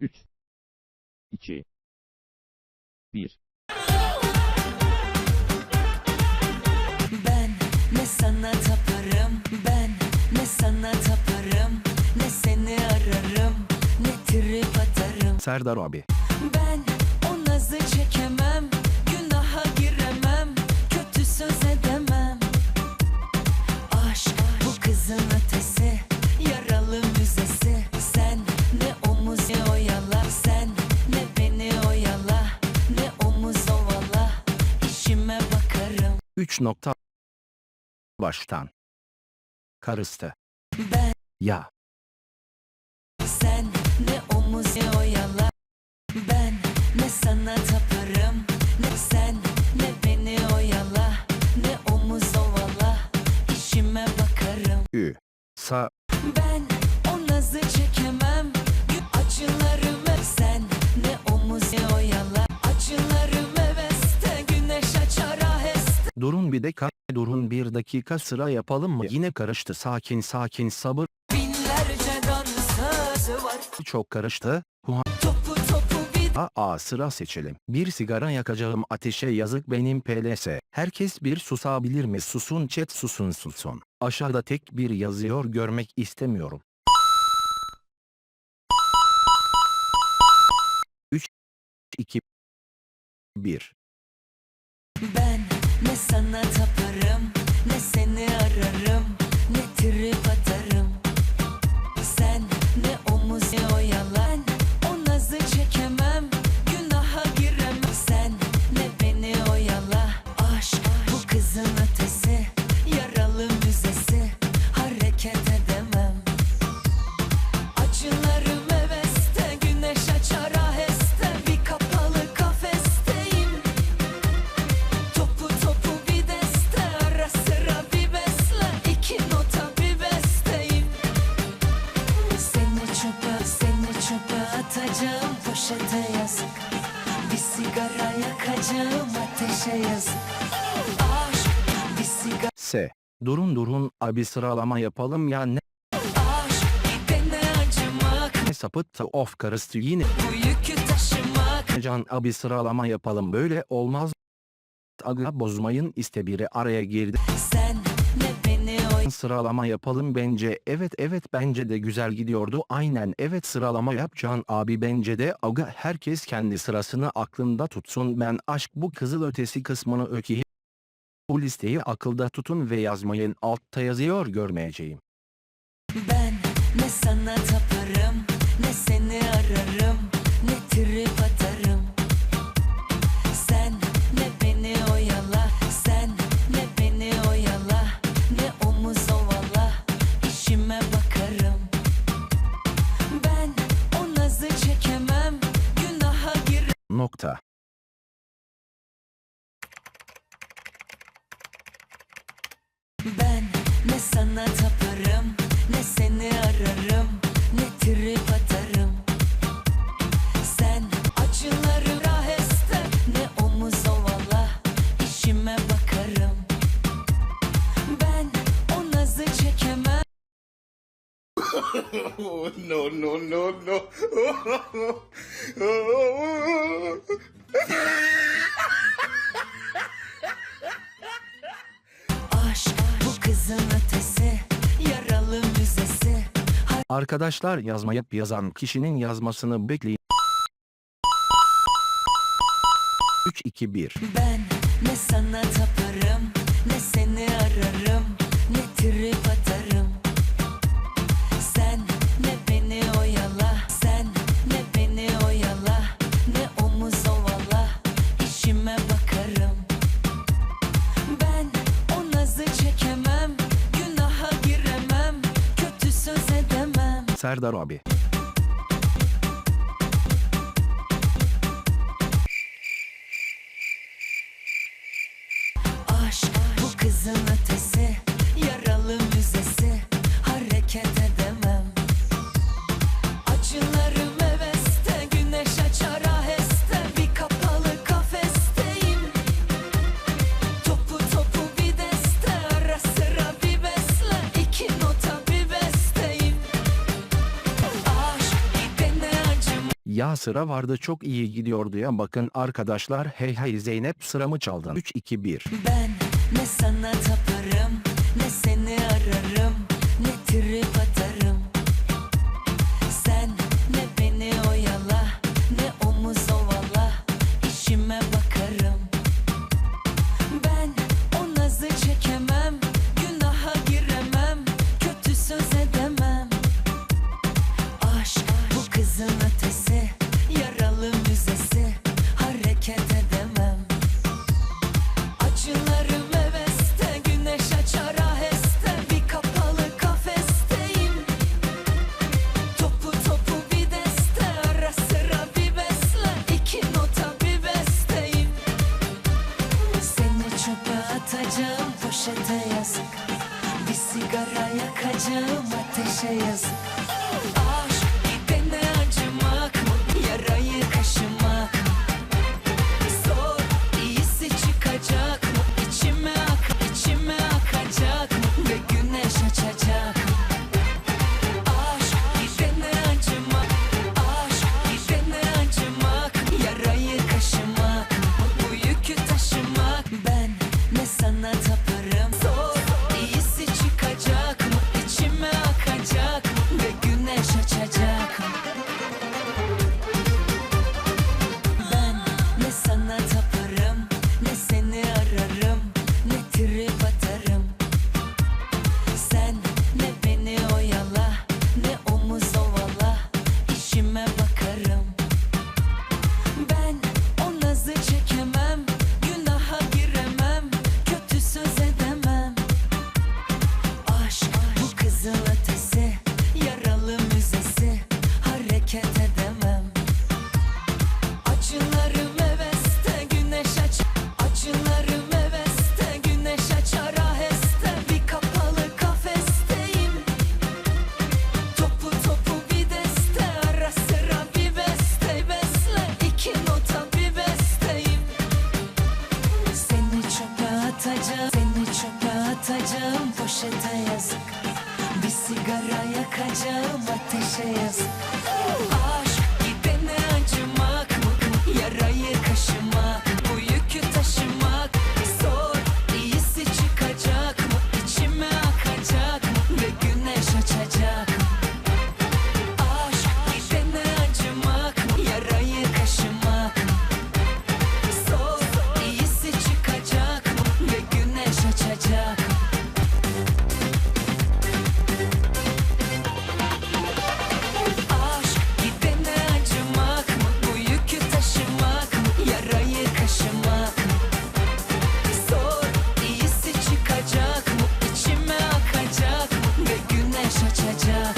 3 2 1 Ben ne sana taparım ben ne sana taparım ne seni ararım ne trip atarım. Serdar abi. ben 3 nokta. Baştan. Karıstı. ben Ya. Sen ne omuz ne oyala Ben ne sana taparım Ne sen ne beni oyala Ne omuz ovala işime bakarım Ü. Sa. Bir dakika. Durun bir dakika sıra yapalım mı? Yine karıştı. Sakin sakin sabır. Binlerce dansözü var Çok karıştı. Huha. Topu topu bir Aa sıra seçelim. Bir sigara yakacağım ateşe yazık benim PLS. Herkes bir susabilir mi? Susun chat susun susun. Aşağıda tek bir yazıyor görmek istemiyorum. 3 2 1 Ben ne sana taparım ne seni ararım ne trip atarım poşete yazık Bir sigara yakacağım ateşe yazık Aşk bir sigara S. Durun durun abi sıralama yapalım ya ne aşk dene acımak sapıttı of karıstı yine. Bu yükü taşımak Can abi sıralama yapalım böyle olmaz. Aga bozmayın iste biri araya girdi. Sen ne Sıralama yapalım bence. Evet evet bence de güzel gidiyordu. Aynen evet sıralama yap Can abi bence de. Aga herkes kendi sırasını aklında tutsun. Ben aşk bu kızıl ötesi kısmını ökeyim. Bu listeyi akılda tutun ve yazmayın. Altta yazıyor görmeyeceğim. Ben ne sana taparım ne seni ararım ne trip atarım Nokta. Ben ne sana taparım ne seni ararım ne trip no, no, no, no. Aşk bu kızın ötesi yaralı müzesi Arkadaşlar yazmayıp yazan kişinin yazmasını bekleyin. 3 2 1 Ben ne sana taparım ne seni ararım ne trip atarım edemem Serdar sıra vardı çok iyi gidiyordu ya bakın arkadaşlar hey hey Zeynep sıramı çaldın. 3 2 1. Ben ne sana taparım ne seni ararım ne trip atarım ateşe yazık. Ah atacağım. Seni çöpe atacağım. Poşete yazık. Bir sigara yakacağım. Ateşe yazık. Yeah.